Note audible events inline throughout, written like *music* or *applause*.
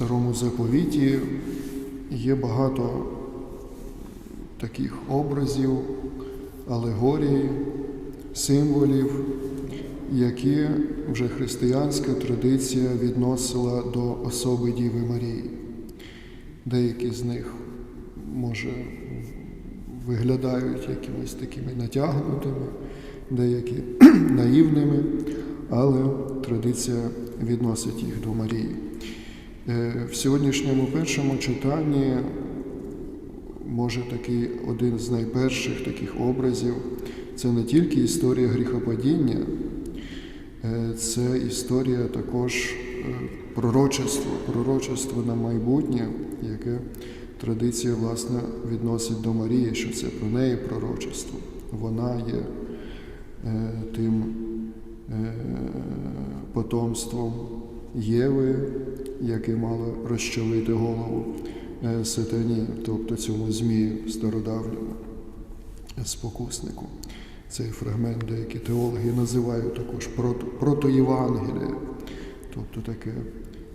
старому заповіті є багато таких образів, алегорій, символів, які вже християнська традиція відносила до особи Діви Марії. Деякі з них, може, виглядають якимись такими натягнутими, деякі *clears throat* наївними, але традиція відносить їх до Марії. Е, В сьогоднішньому першому читанні може такий один з найперших таких образів. Це не тільки історія гріхопадіння, е, це історія також пророчества, пророчество на майбутнє, яке традиція власне відносить до Марії, що це про неї пророчество. Вона є е, тим потомством Єви, яке мало розчавити голову е, сатані, тобто цьому змію стародавньому спокуснику. Цей фрагмент деякі теологи називають також прото, протоєвангеліє, тобто таке,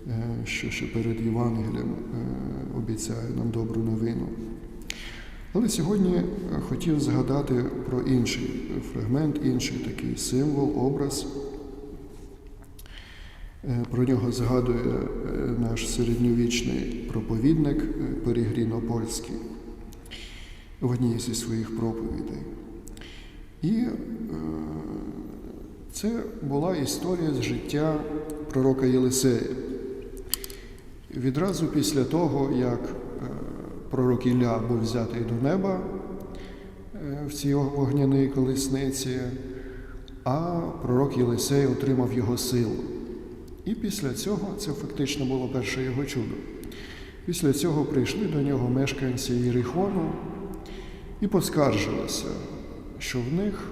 е, що ще перед Євангелієм е, обіцяє нам добру новину. Але сьогодні е, хотів згадати про інший фрагмент, інший такий символ, образ. Е, Про нього згадує е, наш середньовічний проповідник е, Перегрін в одній зі своїх проповідей. І це була історія з життя пророка Єлисея. Відразу після того, як пророк Ілля був взятий до неба в цій вогняній колесниці, а пророк Єлисей отримав його силу. І після цього це фактично було перше його чудо. Після цього прийшли до нього мешканці Єрихону і поскаржилися, що в них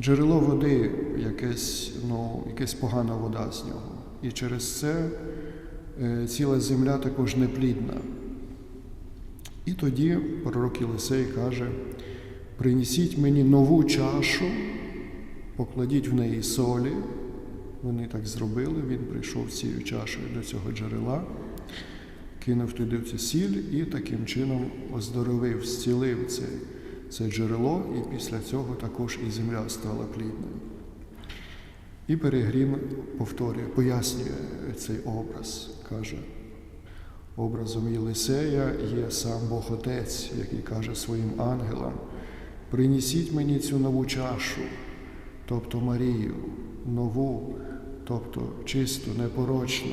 джерело води, якесь, ну, якась погана вода з нього. І через це е, ціла земля також неплідна. І тоді пророк Єлисей каже: принесіть мені нову чашу, покладіть в неї солі. Вони так зробили, він прийшов цією чашею до цього джерела, кинув туди цю сіль і таким чином оздоровив, зцілив це, це джерело, і після цього також і земля стала плідною. І Перегрін повторює, пояснює цей образ, каже, образом Єлисея є сам Бог Отець, який каже своїм ангелам: принесіть мені цю нову чашу, тобто Марію, нову, тобто чисту, непорочну,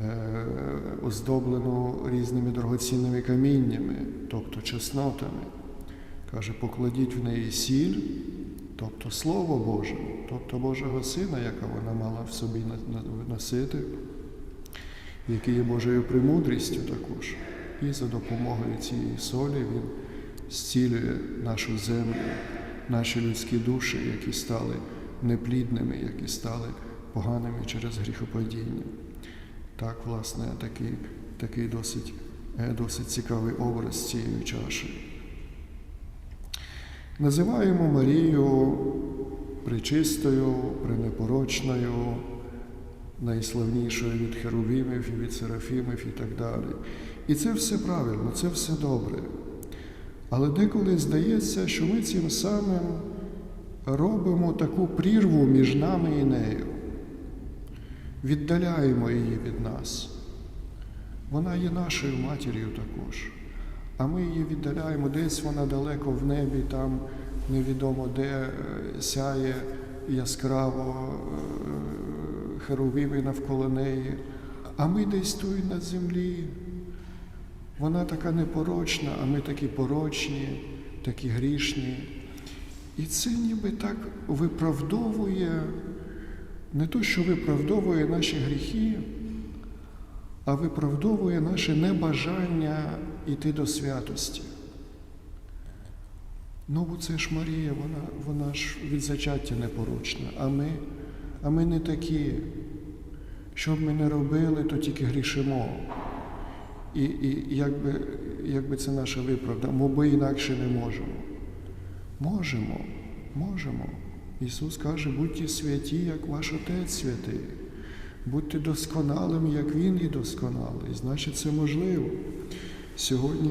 е, оздоблену різними дорогоцінними каміннями, тобто чеснотами. Каже, покладіть в неї сіль, тобто Слово Боже, тобто Божого Сина, яка вона мала в собі носити, який є Божою премудрістю також. І за допомогою цієї солі він зцілює нашу землю, наші людські душі, які стали неплідними, які стали поганими через гріхопадіння. Так, власне, такий, такий досить, е, досить цікавий образ цієї чаші. Називаємо Марію причистою, пренепорочною, найславнішою від херувимів і від серафімів і так далі. І це все правильно, це все добре. Але деколи здається, що ми цим самим робимо таку прірву між нами і нею, віддаляємо її від нас. Вона є нашою матір'ю також. А ми її віддаляємо десь вона далеко в небі, там невідомо де е, сяє яскраво е, навколо неї. А ми десь тут на землі. Вона така непорочна, а ми такі порочні, такі грішні. І це ніби так виправдовує, не то, що виправдовує наші гріхи, а виправдовує наше небажання йти до святості. Ну, бо це ж Марія, вона, вона ж від зачаття непорочна, а ми, а ми не такі. Що б ми не робили, то тільки грішимо. І, і якби, якби це наша виправда, бо інакше не можемо. Можемо, можемо. Ісус каже, будьте святі, як ваш Отець святий. Будьте досконалим, як Він і досконалий. Значить, це можливо. Сьогодні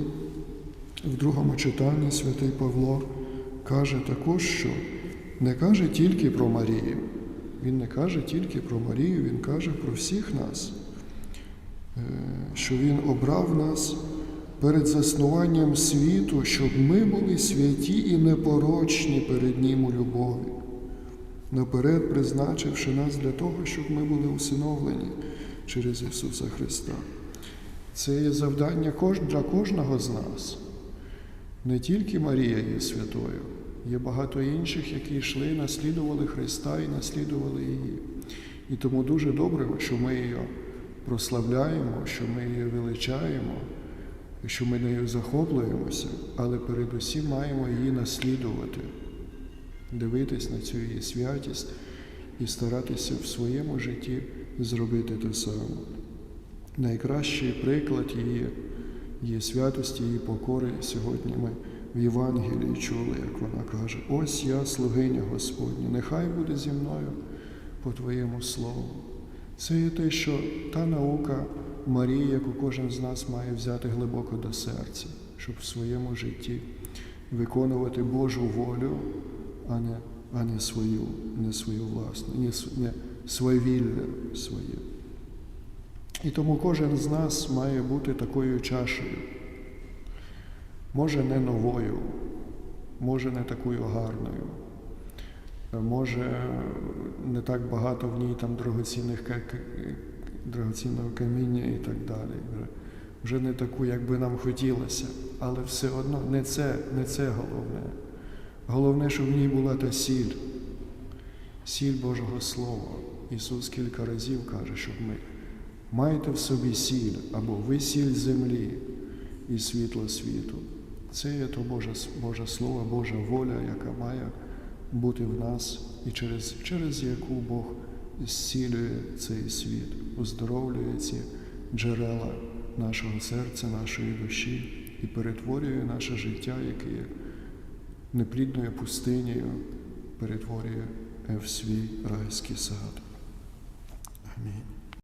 в другому читанні святий Павло каже також, що не каже тільки про Марію. Він не каже тільки про Марію, він каже про всіх нас, що Він обрав нас перед заснуванням світу, щоб ми були святі і непорочні перед Ним у любові, наперед призначивши нас для того, щоб ми були усиновлені через Ісуса Христа. Це є завдання для кожного з нас. Не тільки Марія є святою, є багато інших, які йшли, наслідували Христа і наслідували її. І тому дуже добре, що ми її прославляємо, що ми її величаємо, що ми нею захоплюємося, але передусім маємо її наслідувати, дивитись на цю її святість і старатися в своєму житті зробити те саме. Найкращий приклад її, її святості, її покори сьогодні ми в Євангелії чули, як вона каже: Ось я, слугиня Господня, нехай буде зі мною по Твоєму слову. Це є те, що та наука Марії, яку кожен з нас має взяти глибоко до серця, щоб в своєму житті виконувати Божу волю, а не, а не свою, не свою власну, не, не свавілля своє. І тому кожен з нас має бути такою чашею. Може, не новою, може, не такою гарною, може, не так багато в ній там ка- дорогоцінного каміння і так далі. Вже- не таку, як би нам хотілося, але все одно не це, не це головне. Головне, щоб в ній була та сіль, сіль Божого Слова. Ісус кілька разів каже, щоб ми Майте в собі сіль або ви сіль землі і світло світу. Це є то Боже, Боже Слово, Божа воля, яка має бути в нас і через, через яку Бог зцілює цей світ, оздоровлює ці джерела нашого серця, нашої душі і перетворює наше життя, яке є неплідною пустинею, перетворює в свій райський сад. Амінь.